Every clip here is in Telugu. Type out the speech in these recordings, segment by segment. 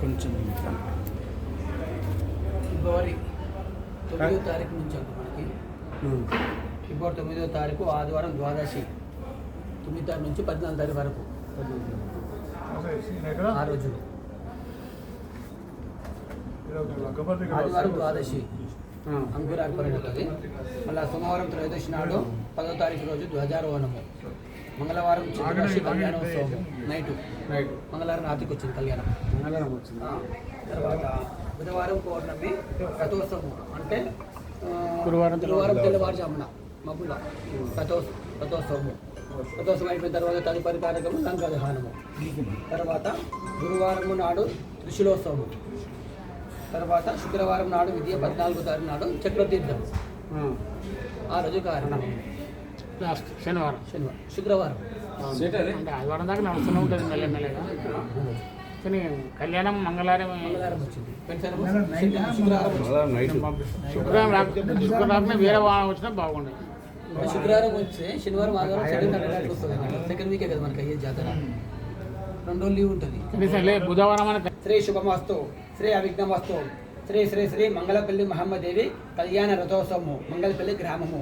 కొంచెం ఫిబ్రవరి తొమ్మిదో తారీఖు నుంచి అంట మనకి. ఫిబ్రవరి తొమ్మిదో తారీఖు ఆదివారం ద్వాదశి. తొమ్మిది తారీఖు నుంచి పద్నాలుగు తారీఖు వరకు. ఆ రోజు. ఆదివారం ద్వాదశి. అంకురార్పణ ఉంటుంది మళ్ళీ సోమవారం త్రయోదశి నాడు పదో తారీఖు రోజు ధ్వజారోహణము. మంగళవారం చతుర్దశి కళ్యాణోత్సవం నైట్ రైట్ మంగళవారం రాత్రికి వచ్చింది కళ్యాణం. మంగళవారం వచ్చింది. తర్వాత బుధవారం పౌర్ణమి రథోత్సవం. అంటే గురువారం గురువారం తెల్లవారుజామున మబ్బుల రథోత్సవం రథోత్సవము. రథోత్సవం అయిపోయిన తర్వాత తదుపరి కార్యక్రమం లంకాదహనము తర్వాత గురువారం నాడు త్రిశూలోత్సవము. తర్వాత శుక్రవారం నాడు విద్య పద్నాలుగో తారీఖు నాడు చక్రతీర్థం ఆ. రోజు కార్యక్రమం లాస్ట్ శనివారం. శనివారం. శుక్రవారం. అంటే ఆదివారం దాకా నడుస్తూనే ఉంటుంది మెల్లమెల్లగా కానీ కళ్యాణం మంగళవారం మంగళవారం వచ్చింది. పెన్షన్ శుక్రవారం శుక్రవారం వేరే వారం వచ్చినా బాగుండేది. శుక్రవారం వస్తే శనివారం ఆదివారం సెకండ్ వీకే కదా. మనకి అయ్యే జాతర. రెండు రోజులు లీవ్ ఉంటుంది బుధవారం అని శ్రీ శుభమస్తు శ్రీ అవిఘ్నమస్తు శ్రీ శ్రీ శ్రీ మంగళపల్లి మహమ్మదేవి కళ్యాణ రథోత్సవము మంగళపల్లి గ్రామము.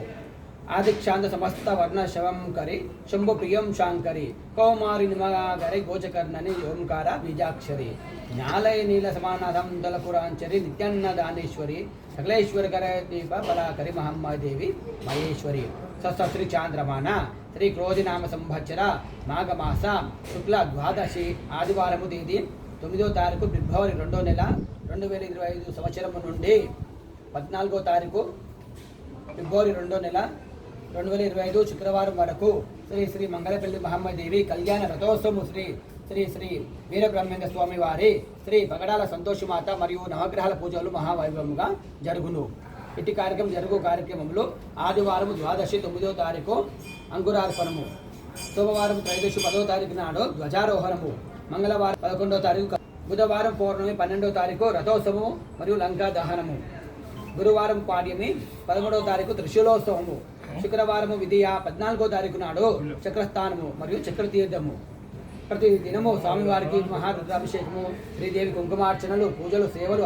ఆదిక్షాంత సమస్త వర్ణ శవంకరి శంభు ప్రియం శాంకరి కౌమారి నిమగాగరి గోచకర్ణని ఓంకార బీజాక్షరి జ్ఞాలయ నీల సమానాథం దళపురాంచరి నిత్యాన్న దానేశ్వరి సకలేశ్వరకర దీప బలాకరి మహమ్మదేవి మహేశ్వరి. సస్త్రీ చాంద్రమాన శ్రీ క్రోధినామ సంవత్సర మాఘమాస శుక్ల ద్వాదశి ఆదివారము తేదీ తొమ్మిదో తారీఖు ఫిబ్రవరి రెండో నెల రెండు వేల ఇరవై ఐదు సంవత్సరం నుండి పద్నాలుగో తారీఖు ఫిబ్రవరి రెండో నెల రెండు వేల ఇరవై ఐదు శుక్రవారం వరకు శ్రీ శ్రీ మంగళపల్లి మహమ్మదేవి కళ్యాణ రథోత్సవం శ్రీ శ్రీ శ్రీ వీరబ్రహ్మేంద్ర స్వామి వారి శ్రీ పగడాల సంతోషమాత మరియు నవగ్రహాల పూజలు మహావైభవంగా జరుగును. ఇటు కార్యక్రమం జరుగు కార్యక్రమంలో ఆదివారం ద్వాదశి తొమ్మిదో తారీఖు అంకురార్పణము. సోమవారం త్రయోదశి పదో తారీఖు నాడు ధ్వజారోహణము. మంగళవారం పదకొండో తారీఖు బుధవారం పౌర్ణమి పన్నెండో తారీఖు రథోత్సవము మరియు లంకా దహనము. గురువారం పాడ్యమి పదమూడవ తారీఖు త్రిశూలోత్సవము. శుక్రవారము విధియ పద్నాలుగో తారీఖు నాడు చక్రస్థానము మరియు చక్రతీర్థము. ప్రతి దినము స్వామివారికి మహారుద్రాభిషేకము శ్రీదేవి కుంకుమార్చనలు పూజలు సేవలు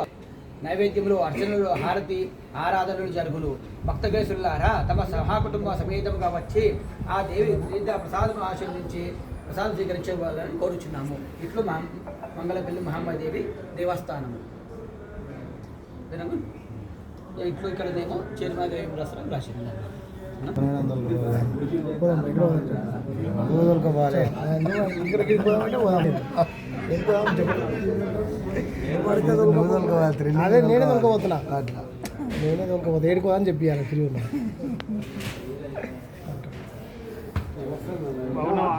నైవేద్యములు అర్చనలు హారతి ఆరాధనలు జరుగును. భక్తగేశులారా తమ సహాకుటుంబ సమేతంగా వచ్చి ఆ దేవి తీర్థ ప్రసాదం ఆశీర్వదించి ప్రసాదం స్వీకరించే కోరుచున్నాము. ఇట్లు మా మంగళపల్లి మహమ్మదేవి దేవస్థానము. ఇట్లు ఇక్కడనేమో చిరుమాదేవి ప్రసాదం రాసింది అదే నేనే దొరకబోతున్నా అట్లా నేనే దొరకబోతున్నా ఏడుకో అని చెప్పియాలి తిరిగి బాగున్నావా